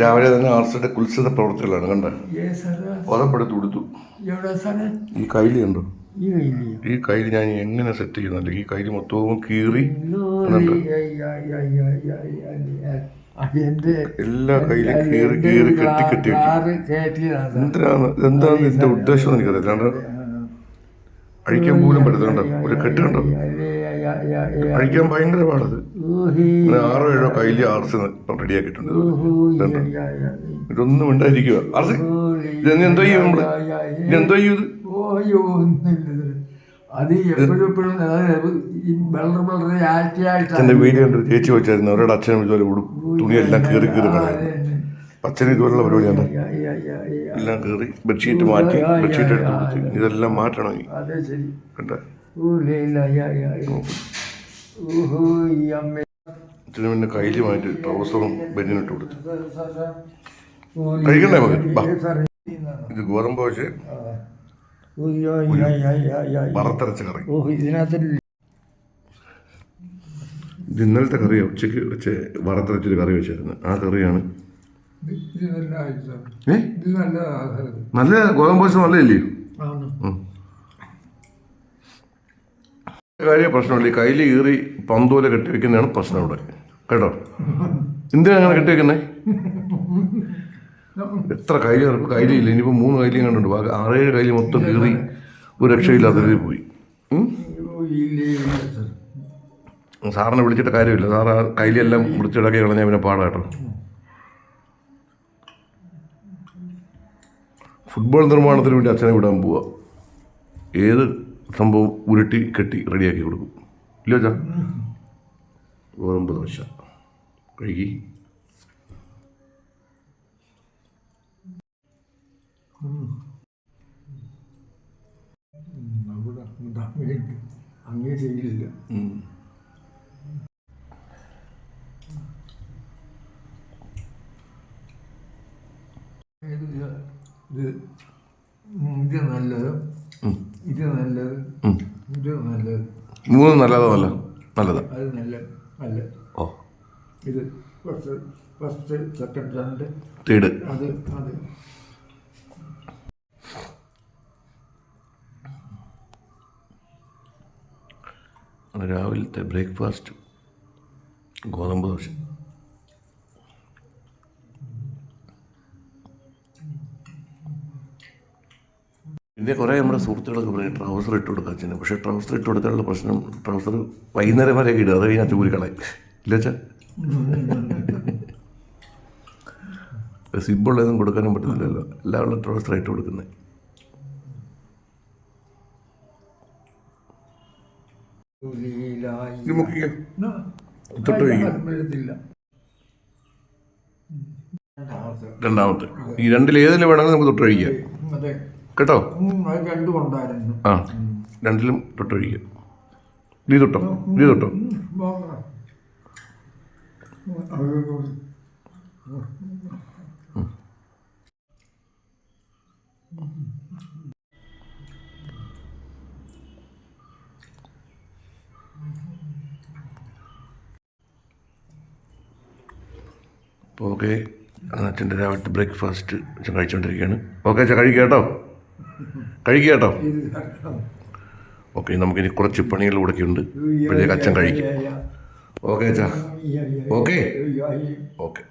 രാവിലെ തന്നെ ആർസിയുടെ കുത്സിത പ്രവർത്തികളാണ് കണ്ട Yes, sir. ഓതപ്പെടുത്തി കൊടുത്തു ഈ കൈലി ഉണ്ടോ ഈ കൈലി ഞാൻ എങ്ങനെ സെറ്റ് ചെയ്യുന്നുണ്ട് ഈ കൈലി മൊത്തവും കീറി എല്ലാ കയ്യിലും കീറി കീറി കെട്ടി കെട്ടി. എന്തിനാണ് എന്താണ് ഇതിന്റെ ഉദ്ദേശം എനിക്കറിയില്ല അഴിക്കാൻ പോലും പറ്റുന്നുണ്ടോ ഒരു കെട്ട് കണ്ടോ ഐ, ഐ, ഐ, ഐ, ഐ, ഐ. അഴിക്കാൻ ഭയങ്കര പാടത് അങ്ങനെ ആറോ ഏഴോ കയ്യിൽ ആർസ് റെഡിയാക്കിയിട്ടുണ്ട്. ഇതൊന്നും ഉണ്ടായിരിക്കുക ആർസി? ഇതെന്തോ ഇതെന്തോ ചെയ്യും നമ്മൾ? ഐ, ഐ, ഐ. ഇത് എന്തോ ചെയ്യും ഇത്? അത് എപ്പോഴും എപ്പോഴും വളരെ വളരെ വീഡിയോ കണ്ട് ചേച്ചി വെച്ചായിരുന്നു. അവരുടെ അച്ഛനും ഇതുപോലെ ഉടും തുണിയെല്ലാം കീറി കീറി കളയുന്നു അച്ഛനും ഇതുപോലുള്ള പരിപാടിയാണ്? എല്ലാം കീറി ബെഡ്ഷീറ്റ് മാറ്റി ബെഡ്ഷീറ്റ് എടുത്ത് ഇതെല്ലാം മാറ്റണം ഇനി. അതെ ശരി. കണ്ട? ഓ ഈ അമ്മ. അച്ഛനും പിന്നെ കയ്യിൽ മാറ്റി ട്രൗസറും ബെന്നിനിട്ട് കൊടുത്തു. ഊലി, കഴിക്കണ്ടേ മകൻ. ഇത് ഗോതമ്പ് പക്ഷെ. വറുത്തരച്ച കറി. ഇത് ഇന്നലത്തെ കറിയാണ് ഉച്ചയ്ക്ക് വെച്ച് വറുത്തരച്ചൊരു കറി വെച്ചായിരുന്നു. ആ കറിയാണ്. നല്ല ഗോതമ്പ് ദോശ നല്ലതല്ലേ? കാര്യ പ്രശ്നമില്ല. കയ്യിൽ കീറി പന്തോലെ കെട്ടി വെക്കുന്നതാണ് പ്രശ്നം ഇവിടെ. കേട്ടോ? എന്തിനാ അങ്ങനെ കെട്ടി വെക്കുന്നേ എത്ര കയ്യിൽ ഇറപ്പ് കൈലിയില്ല ഇനിയിപ്പോൾ മൂന്ന് കൈലിയും കണ്ടുണ്ട് ബാക്കി ആറേഴ് കൈലി മൊത്തം കീറി ഒരു രക്ഷയില്ലാത്ത രീതിയിൽ പോയി. സാറിനെ വിളിച്ചിട്ട് കാര്യമില്ല. സാറ് ആ കൈലിയെല്ലാം വിളിച്ചിടക്കി കളഞ്ഞാൽ പിന്നെ പാടാ കേട്ടോ. ഫുട്ബോൾ നിർമ്മാണത്തിന് വേണ്ടി അച്ഛനെ വിടാൻ പോവുക ഏത് സംഭവം ഉരുട്ടി കെട്ടി റെഡിയാക്കി കൊടുക്കും. ഇല്ല അച്ഛാ? ഗോതമ്പ് ദോശ കഴുകി. അങ്ങനെ ചെയ്യില്ല. ഇത് നല്ലത്. ഇത് നല്ലത്. ഇത് നല്ലത്. മൂന്ന് നല്ലതാ അല്ല നല്ലതാ. അത് നല്ല നല്ല ഓ. ഇത് ഫസ്റ്റ് ഫസ്റ്റ് സെക്കൻഡ് രണ്ട്. തേർഡ് അത് അത്. രാവിലത്തെ ബ്രേക്ക്ഫാസ്റ്റ് ഗോതമ്പ് ദോശ. പിന്നെ കുറേ നമ്മുടെ സുഹൃത്തുക്കളൊക്കെ പറയും ട്രൗസർ ഇട്ട് കൊടുക്കാൻ അച്ഛന്. പക്ഷേ ട്രൗസർ ഇട്ട് കൊടുക്കാനുള്ള പ്രശ്നം ട്രൗസർ വൈകുന്നേരം വരെ ഇടുക അത് കഴിഞ്ഞാൽ ചൂരിക്കളയും ഇല്ല അച്ഛാ സിബുള്ളതും കൊടുക്കാനും പറ്റത്തില്ലല്ലോ എല്ലാവരും ട്രൗസർ ഇട്ട് കൊടുക്കുന്നത്. രണ്ടാമത്തെ. ഈ രണ്ടിൽ ഏതിൽ വേണമെങ്കിലും നമുക്ക് തൊട്ടൊഴിക്കാം അതെ. കേട്ടോ? രണ്ടും ഉണ്ടായിരുന്നു. ആ രണ്ടിലും തൊട്ടൊഴിക്കും നീ തൊട്ടോ? നീ തൊട്ടോ? അപ്പോൾ ഓക്കെ അച്ഛന്റെ രാവിലത്തെ ബ്രേക്ക്ഫാസ്റ്റ് അച്ഛൻ കഴിച്ചുകൊണ്ടിരിക്കുകയാണ് ഓക്കെ അച്ഛൻ കഴിക്കാം കേട്ടോ. കഴിക്കുക കേട്ടോ? ഓക്കെ നമുക്കിനി കുറച്ച് പണികൾ കൂടെ ഉണ്ട് അച്ഛൻ കഴിക്കും. ഓക്കെ അച്ഛാ. ഓക്കെ. ഓക്കെ